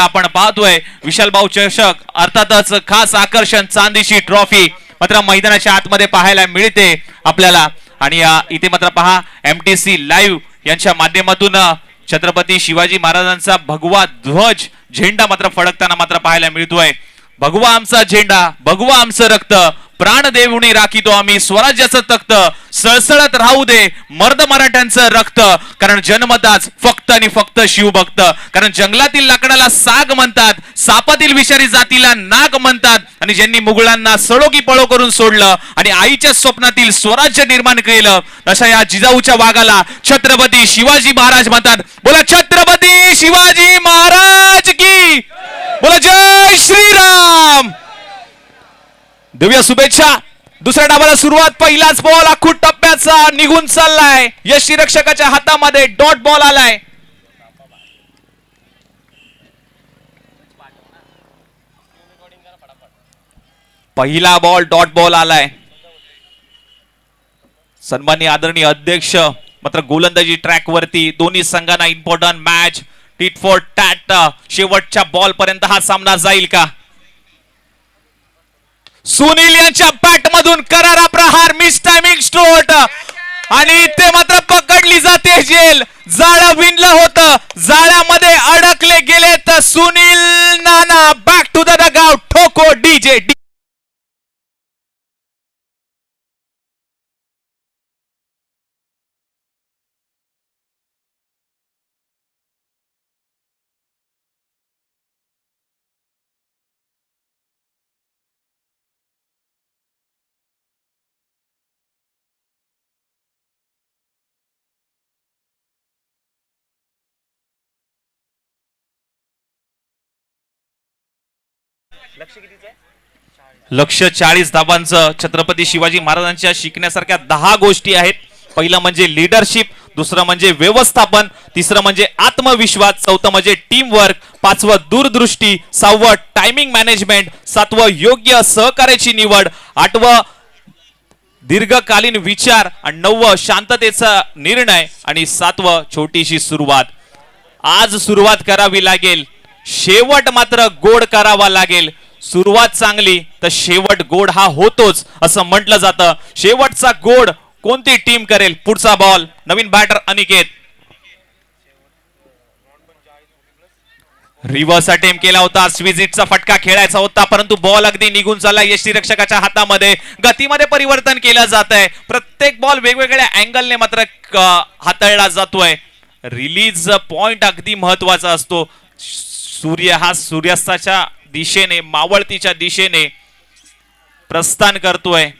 आपण पाहतोय विशाल भाऊ चषक अर्थातच खास आकर्षण चांदीची ट्रॉफी मात्र मैदानाच्या आतमध्ये पाहायला मिळते आपल्याला. आणि इथे मात्र पहा एम टी सी लाईव्ह यांच्या माध्यमातून छत्रपती शिवाजी महाराजांचा भगवा ध्वज झेंडा मात्र फडकताना मात्र पाहायला मिळतोय. भगवा आमचा झेंडा भगवा आमचं रक्त प्राण देवणी आम्ही स्वराज्याचं तख्त सळसळत राहू दे मर्द मराठ्यांचं रक्त. कारण जन्मताच फक्त आणि फक्त शिवभक्त. कारण जंगलातील लाकडाला साग म्हणतात सापातील विषारी जातीला नाग म्हणतात. आणि ज्यांनी मुघलांना सळोकी पळो करून सोडलं आणि आईच्या स्वप्नातील स्वराज्य निर्माण केलं अशा या जिजाऊच्या वाघाला छत्रपती शिवाजी महाराज म्हणतात. बोला छत्रपती शिवाजी महाराज की! बोला जय! देऊया शुभेच्छा. दुसऱ्या डावाला सुरुवात. पहिलाच बॉल अखूट टप्प्याचा निघून चाललाय. यशी रक्षकाच्या हातामध्ये डॉट बॉल आलाय. पहिला बॉल डॉट बॉल आलाय. सन्मान्य आदरणीय अध्यक्ष मात्र गोलंदाजी ट्रॅक वरती दोन्ही संघांना important match tit for tat शेवटच्या बॉल पर्यंत हा सामना जाईल का? सुनील यांच्या बॅट मधून करारा प्रहार मिस टायमिंग स्ट्रोट आणि ते मात्र पकडली जाते जेल. जाळं विणलं होतं. जाळ्यामध्ये अडकले गेले तर Sunil Nana. Back to the गाव ठोको डीजे लक्ष चाळीस धाबांचं. छत्रपती शिवाजी महाराजांच्या शिकण्यासारख्या दहा गोष्टी आहेत. पहिलं म्हणजे लिडरशिप दुसरं म्हणजे व्यवस्थापन तिसरं म्हणजे आत्मविश्वास चौथं म्हणजे टीम वर्क पाचवं दूरदृष्टी सहावं टायमिंग मॅनेजमेंट सातवं योग्य सहकार्याची निवड आठवं दीर्घकालीन विचार आणि नववं शांततेचा निर्णय आणि सातवं छोटीशी सुरुवात. आज सुरुवात करावी लागेल. शेवट मात्र गोड करावा लागेल. सुरुवात चांगली तर शेवट गोड हा होतोच असं म्हटलं जातं. शेवटचा गोड कोणती टीम करेल? पुढचा बॉल नवीन बॅटर अनिकेत. रिव्हर्स अटेम्प केला होता स्विजिटचा फटका खेळायचा होता परंतु बॉल अगदी निघून चालला यष्टी रक्षकाच्या हातामध्ये. गतीमध्ये परिवर्तन केलं जात आहे प्रत्येक बॉल वेगवेगळ्या अँगलने मात्र हाताळला जातोय. रिलीज पॉइंट अगदी महत्त्वाचा असतो. सूर्य हा सूर्यास्ताच्या दिशेने मावळतीच्या दिशेने प्रस्थान करतोय.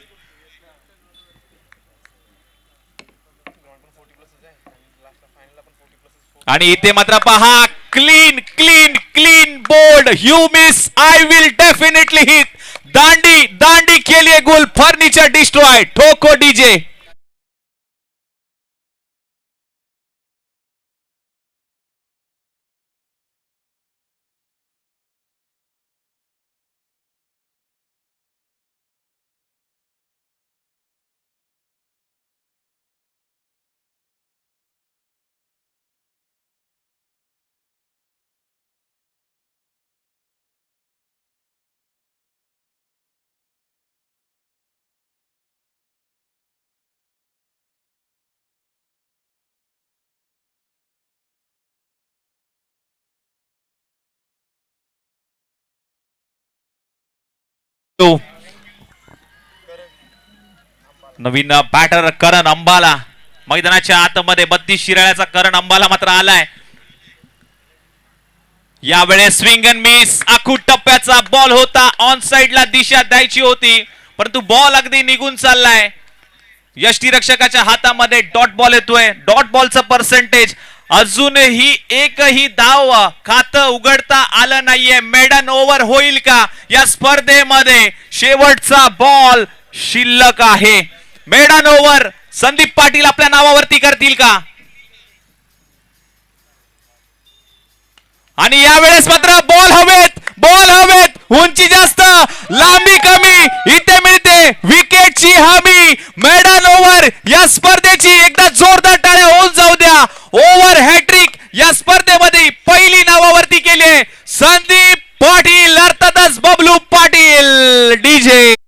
आणि इथे मात्र पहा clean clean clean bowled you miss I will definitely hit दांडी दांडी केली गोल फर्निचर डिस्ट्रॉय ठोको डीजे. तो नवीन बॅटर करण अंबाला. मैदानाच्या आतमध्ये बत्तीस शिराळ्याचा करण अंबाला मात्र आलाय. यावेळेस स्विंग अँड मिस आखू टप्प्याचा बॉल होता. ऑन साइडला दिशा द्यायची होती. परंतु बॉल अगदी निघून चाललाय. यष्टी रक्षकाच्या हातामध्ये डॉट बॉल येतोय. डॉट बॉलचं पर्सेंटेज अजूनही एकही धाव खातं उघडता आलं नाहीये. मेडन ओव्हर होईल का? या स्पर्धेमध्ये शेवटचा बॉल शिल्लक आहे. मेडन ओव्हर संदीप पाटील आपल्या नावावरती करतील का? आणि यावेळेस मात्र बॉल हवेत बॉल हवेत. उंची जास्त लांबी कमी. इथे मिळते विकेटची हमी. मेडन ओव्हर या स्पर्धेची एकदा जोरदार टाळ्या होऊन जाऊ द्या ओव्हर हॅट्रिक या स्पर्धेमध्ये पहिली नावावरती केली आहे. सर संदीप